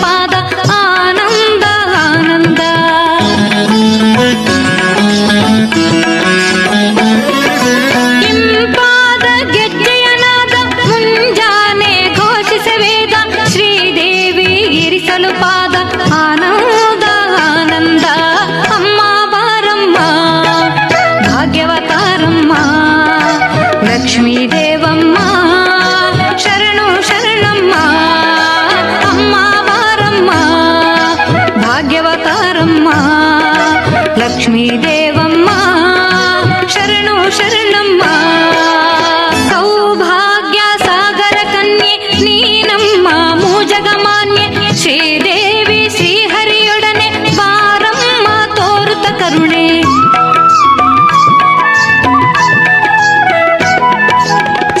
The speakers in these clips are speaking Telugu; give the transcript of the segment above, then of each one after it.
পাদা లక్ష్మీదేవమ్మ శరణు శరణమ్మ సౌభాగ్య సాగర కన్యే నీనమ్మ మూజగమాన్య శ్రీదేవి శ్రీహరియుడనే వారమ్మ తోరుత కరుణే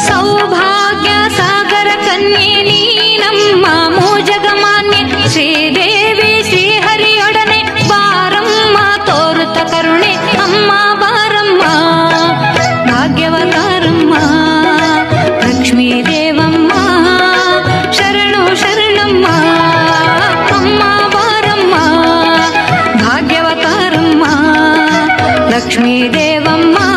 సౌభాగ్య సాగర కన్యే నీనమ్మ మూజగమాన్య శ్రీదేవి శ్రీ లక్ష్మీదేవమ్మ.